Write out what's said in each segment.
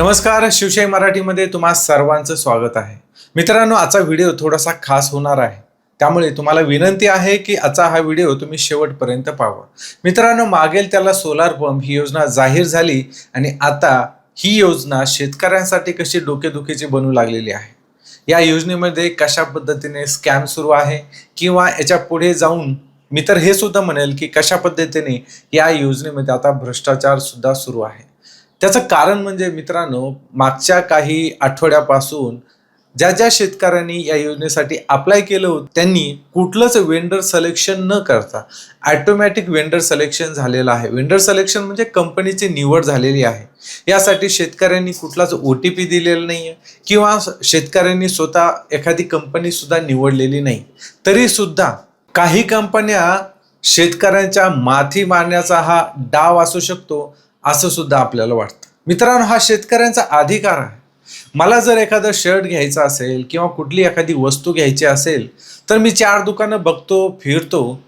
नमस्कार शिवशाही मराठीमध्ये तुम्हा सर्वांचं स्वागत आहे. मित्रांनो आजचा व्हिडिओ थोडासा खास होणार आहे. त्यामुळे तुम्हाला विनंती आहे की आजचा हा व्हिडिओ तुम्ही शेवटपर्यंत पाहावा. मित्रांनो मागेल त्याला सोलार पंप ही योजना जाहीर झाली आणि आता ही योजना शेतकऱ्यांसाठी कशी डोकेदुखीची बनू लागलेली आहे. या योजनेमध्ये कशा पद्धतीने स्कॅम सुरू आहे किंवा याच्यापुढे जाऊन मी तर हे सुद्धा म्हणेल की कशा पद्धतीने या योजनेमध्ये आता भ्रष्टाचार सुद्धा सुरू आहे. त्याचं कारण म्हणजे मित्रांनो मागच्या काही आठवड्यापासून ज्या ज्या शेतकऱ्यांनी या योजनेसाठी अप्लाय केलं होतं त्यांनी कुठलंच वेंडर सिलेक्शन न करता ॲटोमॅटिक वेंडर सिलेक्शन झालेलं आहे. वेंडर सिलेक्शन म्हणजे कंपनीची निवड झालेली आहे. यासाठी शेतकऱ्यांनी कुठलाच ओ टी पी दिलेला नाही आहे किंवा शेतकऱ्यांनी स्वतः एखादी कंपनीसुद्धा निवडलेली नाही. तरीसुद्धा काही कंपन्या शेतकऱ्यांच्या माथी मारण्याचा हा डाव असू शकतो असं सुद्धा आपल्याला वाटतं. मित्रांनो हा शेतकऱ्यांचा अधिकार आहे. मला जर एखादं शर्ट घ्यायचं असेल किंवा कुठली एखादी वस्तू घ्यायची असेल तर मी चार दुकानं बघतो फिरतो.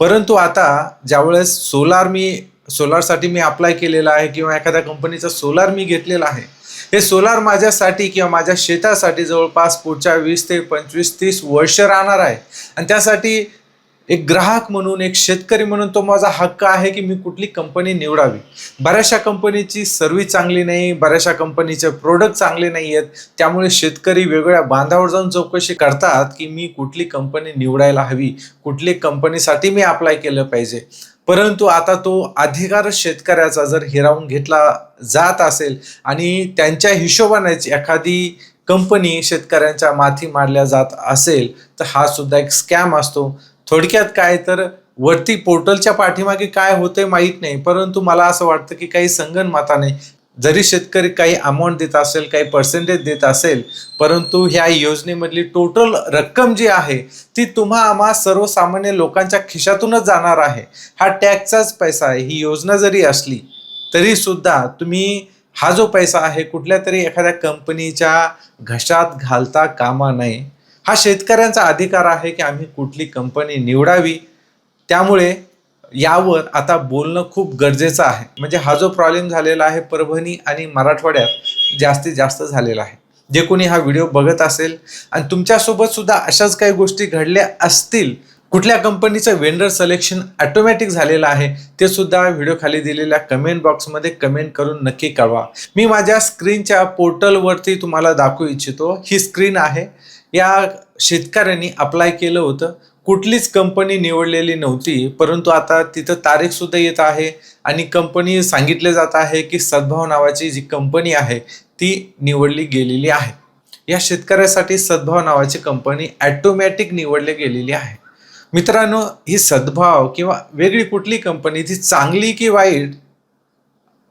परंतु आता ज्यावेळेस सोलार मी सोलारसाठी मी अप्लाय केलेला आहे किंवा एखाद्या कंपनीचा सोलार मी घेतलेला आहे हे सोलार माझ्यासाठी किंवा माझ्या शेतासाठी जवळपास पुढच्या वीस ते पंचवीस तीस वर्ष राहणार आहे. आणि त्यासाठी एक ग्राहक म्हणून एक शेतकरी म्हणून तो माझा हक्क आहे की मी कुठली कंपनी निवडावी. बऱ्याचशा कंपनीची सर्व्हिस चांगली नाही बऱ्याचशा कंपनीचे प्रोडक्ट चांगले नाही आहेत त्यामुळे शेतकरी वेगवेगळ्या बांधावर जाऊन चौकशी करतात की मी कुठली कंपनी निवडायला हवी कुठली कंपनीसाठी मी अप्लाय केलं पाहिजे. परंतु आता तो अधिकार शेतकऱ्याचा जर हिरावून घेतला जात असेल आणि त्यांच्या हिशोबानेच एखादी कंपनी शेतकऱ्यांच्या माथी मारल्या जात असेल तर हा सुद्धा एक स्कॅम असतो. थोडक्यात काय तर वरती पोर्टलच्या पाठीमागे काय होतंय माहीत नाही परंतु मला असं वाटतं की काही संगणमताने जरी शेतकरी काही अमाऊंट देत असेल काही पर्सेंटेज देत असेल परंतु ह्या योजनेमधली टोटल रक्कम जी आहे ती तुम्हा आम्हा सर्वसामान्य लोकांच्या खिशातूनच जाणार आहे. हा टॅक्सचाच पैसा आहे ही योजना जरी असली तरी सुद्धा तुम्ही हा जो पैसा आहे कुठल्या तरी एखाद्या कंपनीच्या घशात घालता कामा नये. हा शेतकऱ्यांचा अधिकार आहे की आम्ही कुठली कंपनी निवडावी त्यामुळे यावर आता बोलणं खूप गरजेचं आहे. म्हणजे हा जो प्रॉब्लेम झालेला आहे परभणी आणि मराठवाड्यात जास्तीत जास्त झालेला आहे. जे कोणी हा व्हिडिओ बघत असेल आणि तुमच्यासोबत सुद्धा अशाच काही गोष्टी घडल्या असतील कुठल्या कंपनीचं वेंडर सिलेक्शन ऑटोमॅटिक झालेलं आहे ते सुद्धा व्हिडिओ खाली दिलेल्या कमेंट बॉक्समध्ये कमेंट करून नक्की कळवा. मी माझ्या स्क्रीनच्या पोर्टलवरती तुम्हाला दाखवू इच्छितो. ही स्क्रीन आहे. या शेतकऱ्यांनी अप्लाय केलं होतं. कुठलीच कंपनी निवडलेली नव्हती परंतु आता तिथं तारीख सुद्धा येत आहे आणि कंपनी सांगितले जात आहे की सद्भाव नावाची जी कंपनी आहे ती निवडली गेलेली आहे. या शेतकऱ्यासाठी सद्भाव नावाची कंपनी ॲटोमॅटिक निवडली गेलेली आहे. मित्रांनो ही सद्भाव किंवा वेगळी कुठली कंपनी ती चांगली की वाईट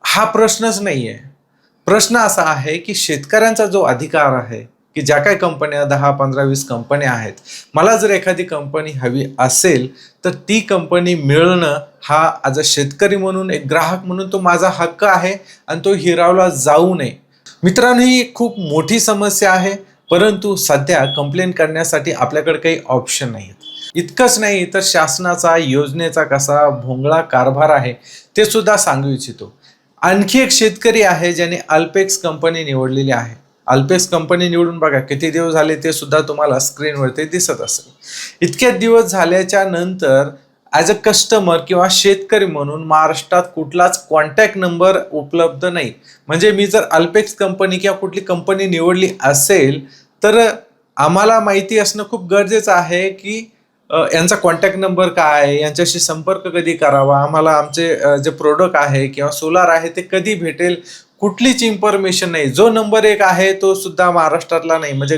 हा प्रश्नच नाही आहे प्रश्न असा आहे की शेतकऱ्यांचा जो अधिकार आहे की ज्या काही कंपन्या दहा पंधरा वीस कंपन्या आहेत मला जर एखादी कंपनी हवी असेल तर ती कंपनी मिळणं हा आज अ शेतकरी म्हणून एक ग्राहक म्हणून तो माझा हक्क आहे आणि तो हिरावला जाऊ नये. मित्रांनो ही खूप मोठी समस्या आहे परंतु सध्या कंप्लेंट करण्यासाठी आपल्याकडे काही ऑप्शन नाहीत इतकंच नाही तर शासनाचा योजनेचा कसा भोंगळा कारभार आहे ते सुद्धा सांगू इच्छितो. आणखी एक शेतकरी आहे ज्याने अल्पेक्स कंपनी निवडलेली आहे. अल्पेक्स कंपनी निवडून बघा किती दिवस झाले ते सुद्धा तुम्हाला स्क्रीनवरती दिसत असेल. इतके दिवस झाल्याच्यानंतर ॲज अ कस्टमर किंवा शेतकरी म्हणून महाराष्ट्रात कुठलाच कॉन्टॅक्ट नंबर उपलब्ध नाही. म्हणजे मी जर अल्पेक्स कंपनी किंवा कुठली कंपनी निवडली असेल तर आम्हाला माहिती असणं खूप गरजेचं आहे की यांचा कॉन्टॅक्ट नंबर काय आहे? यांच्याशी संपर्क कधी करावा? आम्हाला आमचे जे प्रोडक्ट आहे किंवा सोलार आहे ते कधी भेटेल? कुठलीच इन्फॉर्मेशन नाही. जो नंबर एक आहे तो सुद्धा महाराष्ट्रातला नाही. म्हणजे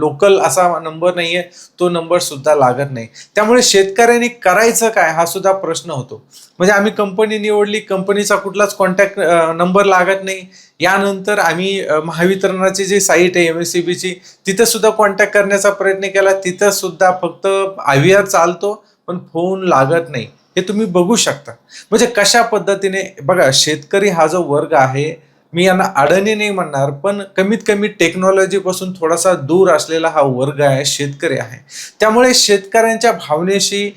लोकल असा नंबर नाही आहे तो नंबर सुद्धा लागत नाही. त्यामुळे शेतकऱ्यांनी करायचं काय हा सुद्धा प्रश्न होतो. म्हणजे आम्ही कंपनी निवडली कंपनीचा कुठलाच कॉन्टॅक्ट नंबर लागत नाही. यानंतर आम्ही महावितरणाची जी साईट आहे एम एस सी बीची तिथं सुद्धा कॉन्टॅक्ट करण्याचा प्रयत्न केला. तिथं सुद्धा फक्त आय व्ही आर चालतो पण फोन लागत नाही. हे तुम्ही बघू शकता. म्हणजे कशा पद्धतीने बघा शेतकरी हा जो वर्ग आहे मी यांना अडणी नाही म्हणणार पण कमीत कमी टेक्नॉलॉजीपासून थोडासा दूर असलेला हा वर्ग आहे शेतकरी आहे. त्यामुळे शेतकऱ्यांच्या भावनेशी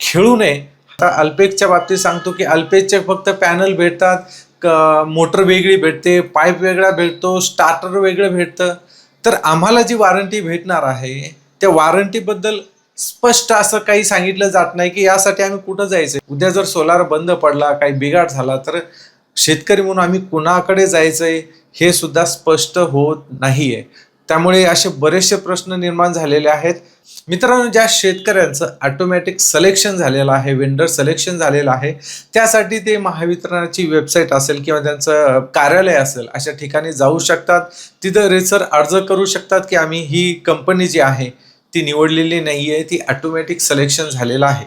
खेळू नये. आता अल्पेकच्या बाबतीत सांगतो की अल्पेकचे फक्त पॅनल भेटतात क मोटर वेगळी भेटते पाईप वेगळा भेटतो स्टार्टर वेगळं भेटतं. तर आम्हाला जी वॉरंटी भेटणार आहे त्या वॉरंटीबद्दल स्पष्ट असं काही सांगितलं जात नाही की यासाठी आम्ही कुठं जायचं? उद्या जर सोलार बंद पडला काही बिघाड झाला तर शेतकरी म्हणून आम्ही कुणाकडे जायचं आहे हे सुद्धा स्पष्ट होत नाही आहे त्यामुळे असे बरेचसे प्रश्न निर्माण झालेले आहेत. मित्रांनो ज्या शेतकऱ्यांचं ऑटोमॅटिक सिलेक्शन झालेलं आहे वेंडर सिलेक्शन झालेलं आहे त्यासाठी ते महावितरणाची वेबसाईट असेल किंवा त्यांचं कार्यालय असेल अशा ठिकाणी जाऊ शकतात. तिथं रेसर अर्ज करू शकतात की आम्ही ही कंपनी जी आहे ती निवडलेली नाही आहे ती ऑटोमॅटिक सिलेक्शन झालेलं आहे.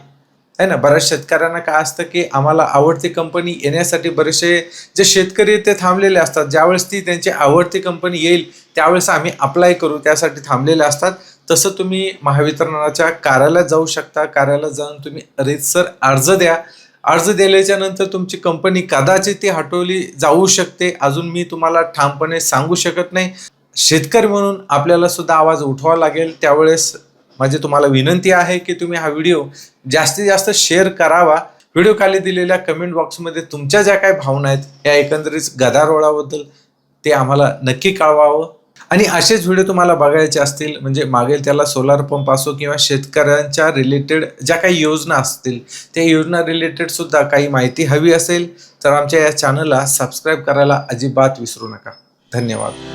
आहे ना बऱ्याच शेतकऱ्यांना काय असतं की आम्हाला आवडती कंपनी येण्यासाठी बरेचसे जे शेतकरी ते थांबलेले असतात. ज्यावेळेस ती त्यांची आवडती कंपनी येईल त्यावेळेस आम्ही अप्लाय करू त्यासाठी थांबलेले असतात. तसं तुम्ही महावितरणाच्या कार्यालयात जाऊ शकता. कार्यालयात जाऊन तुम्ही रीतसर अर्ज द्या. अर्ज दिल्याच्या नंतर तुमची कंपनी कदाचित ती हटवली जाऊ शकते. अजून मी तुम्हाला ठामपणे सांगू शकत नाही. शेतकरी म्हणून आपल्याला सुद्धा आवाज उठवावा लागेल. त्यावेळेस माझी तुम्हाला विनंती आहे की तुम्ही हा व्हिडिओ जास्तीत जास्त शेअर करावा. व्हिडिओ खाली दिलेल्या कमेंट बॉक्समध्ये तुमच्या ज्या काही भावना आहेत या एकंदरीत गदारोळाबद्दल ते आम्हाला नक्की कळवावं. आणि असेच व्हिडिओ तुम्हाला बघायचे असतील म्हणजे मागेल त्याला सोलार पंप असो किंवा शेतकऱ्यांच्या रिलेटेड ज्या काही योजना असतील त्या योजना रिलेटेड सुद्धा काही माहिती हवी असेल तर आमच्या या चॅनलला सबस्क्राईब करायला अजिबात विसरू नका. धन्यवाद.